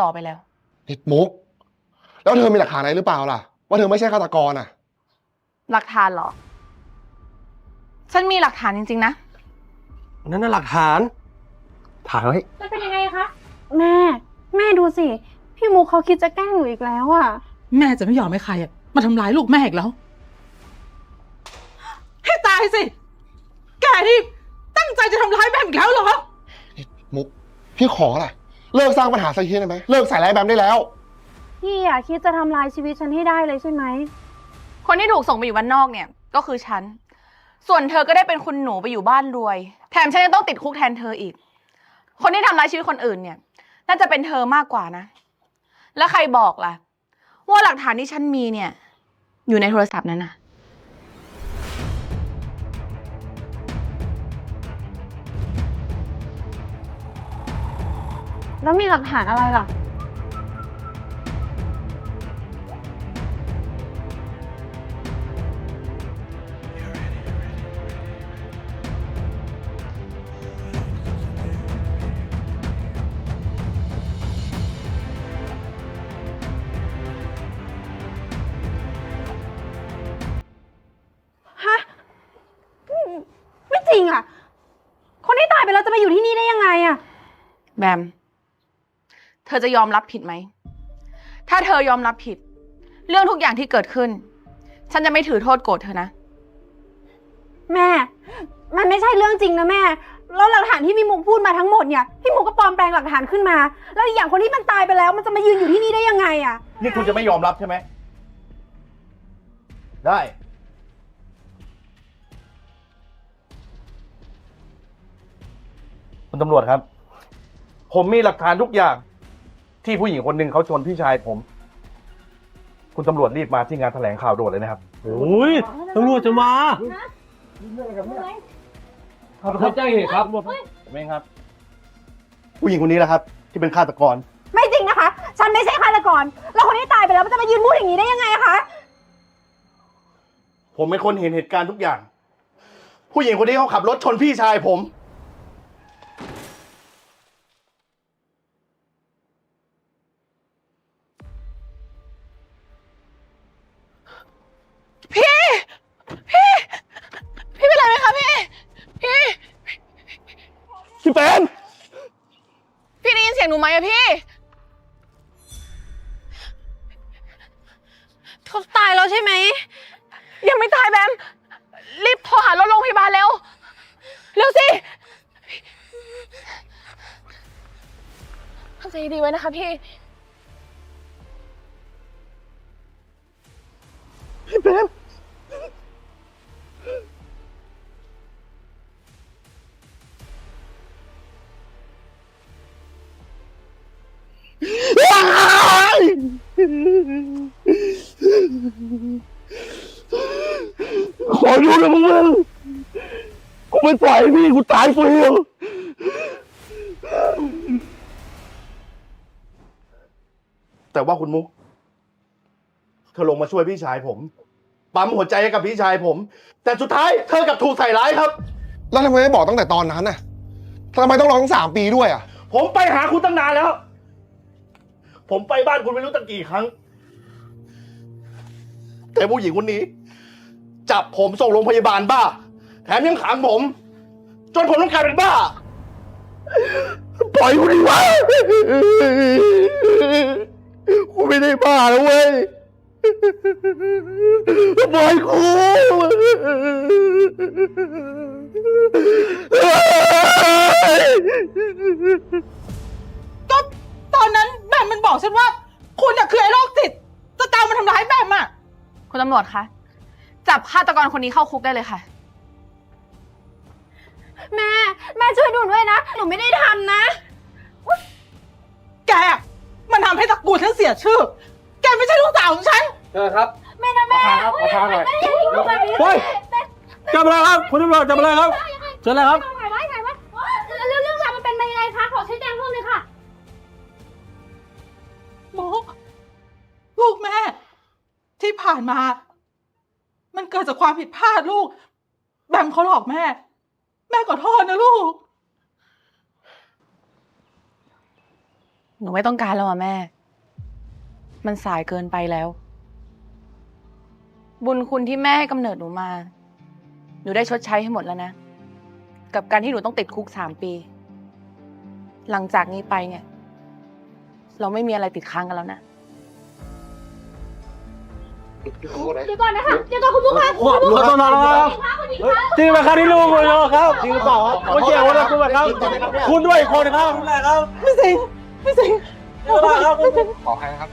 ต่อไปแล้ว นิดมุก แล้วเธอมีหลักฐานอะไรหรือเปล่าล่ะ ว่าเธอไม่ใช่ฆาตกรอะ หลักฐานเหรอ ฉันมีหลักฐานจริงๆนะ นั่นน่ะหลักฐาน ถ่ายไว้ มันเป็นยังไงคะ แม่ แม่ดูสิ พี่มุกเขาคิดจะแกล้งหนูอีกแล้วอะ แม่จะไม่ยอมให้ใครอะมาทำร้ายลูกแม่อีกแล้ว ให้ตายสิ แกนี่ตั้งใจจะทำร้ายแม่อีกแล้วเหรอนิดมุก พี่ขอแหละ เลิกสร้างปัญหาสักทีได้ไหมเลิกใส่ร้ายแบมได้แล้ว พี่อะคิดจะทำลายชีวิตฉันให้ได้เลยใช่ไหม คนที่ถูกส่งไปอยู่บ้านนอกเนี่ยก็คือฉัน ส่วนเธอก็ได้เป็นคุณหนูไปอยู่บ้านรวย แถมฉันยังต้องติดคุกแทนเธออีก คนที่ทำร้ายชีวิตคนอื่นเนี่ย น่าจะเป็นเธอมากกว่านะ แล้วใครบอกล่ะ ว่าหลักฐานที่ฉันมีเนี่ย อยู่ในโทรศัพท์นั้นน่ะ แล้วมีหลักฐานอะไรล่ะ ฮะไม่จริงอะ คนที่ตายไปแล้วจะมาอยู่ที่นี่ได้ยังไงอะ แบม เธอจะยอมรับผิดไหม ถ้าเธอยอมรับผิด เรื่องทุกอย่างที่เกิดขึ้น ฉันจะไม่ถือโทษโกรธเธอนะ แม่ มันไม่ใช่เรื่องจริงนะแม่ แล้วหลักฐานที่พี่มุกพูดมาทั้งหมดเนี่ย พี่มุกก็ปลอมแปลงหลักฐานขึ้นมา แล้วอีกอย่างคนที่มันตายไปแล้ว มันจะมายืนอยู่ที่นี่ได้ยังไงอะนี่คุณจะไม่ยอมรับใช่ไหม ได้ คุณตำรวจครับ ผมมีหลักฐานทุกอย่าง ที่ผู้หญิงคนหนึ่งเขาชวนพี่ชายผม คุณตำรวจรีบมาที่งานแถลงข่าวด่วนเลยนะครับโอ้ยตำรวจจะมาเขาแจ้งเหตุครับผมเองครับ ผู้หญิงคนนี้แหละครับ ที่เป็นฆาตกร ไม่จริงนะคะ ฉันไม่ใช่ฆาตกร แล้วคนที่ตายไปแล้วมันจะมายืนพูดอย่างนี้ได้ยังไงอะคะผมเป็นคนเห็นเหตุการณ์ทุกอย่าง ผู้หญิงคนนี้เขาขับรถชนพี่ชายผม พี่เป็นพี่ได้ยินเสียงหนูไหมอะพี่เขาตายแล้วใช่ไหม ยังไม่ตายแบม รีบโทรหารถโรงพยาบาลเร็ว เร็วสิทำใจดีๆไว้นะคะพี่ พี่เป็น ขอรู้นะมึงมึงกูไม่ปล่อยให้พี่กูตายฟรีหรอกแต่ว่าคุณมุก เธอลงมาช่วยพี่ชายผม ปั๊มหัวใจให้กับพี่ชายผม แต่สุดท้ายเธอกลับถูกใส่ร้ายครับ แล้วทำไมไม่บอกตั้งแต่ตอนนั้นน่ะทำไมต้องรอตั้งสามปีด้วยอะ ผมไปหาคุณตั้งนานแล้ว ผมไปบ้านคุณไม่รู้ตั้งกี่ครั้ง แต่ผู้หญิงคนนี้ จับผมส่งโรงพยาบาลบ้า แถมยังขังผม จนผมต้องกลายเป็นบ้า ปล่อยกูดีวะกูไม่ได้บ้าแล้วเว้ยปล่อยกูก็ตอนนั้นแบมมันบอกฉันว่า คุณตำรวจคะ จับฆาตกรคนนี้เข้าคุกได้เลยค่ะ แม่ แม่ช่วยหนูด้วยนะ หนูไม่ได้ทำนะ แกอะมันทำให้ตระกูลฉันเสียชื่อ แกไม่ใช่ลูกสาวของฉันเจอครับไม่นะแม่ขอทางหน่อย แม่อย่าทิ้งหนูแบบนี้เฮ้ย จับอะไรครับคุณตำรวจจับอะไรครับเจออะไรครับ ผ่านมา มันเกิดจากความผิดพลาดลูก แบมเขาหลอกแม่ แม่ขอโทษนะลูก หนูไม่ต้องการแล้วอะแม่ มันสายเกินไปแล้ว บุญคุณที่แม่ให้กำเนิดหนูมา หนูได้ชดใช้ให้หมดแล้วนะ กับการที่หนูต้องติดคุกสามปี หลังจากนี้ไปเนี่ย เราไม่มีอะไรติดค้างกันแล้วนะ เดี๋ยวก่อนนะคะเดี๋ยวก่อนคุณมุกคะขอขอโทษนะครับเฮ้ยจริงไหมครับที่ลูกคุณครับจริงหรือเปล่าครับโอเควันนี้คุณครับ คุณด้วยอีกคนครับคุณแม่ครับไม่จริงไม่จริงไม่เป็นไรครับขอให้นะครับ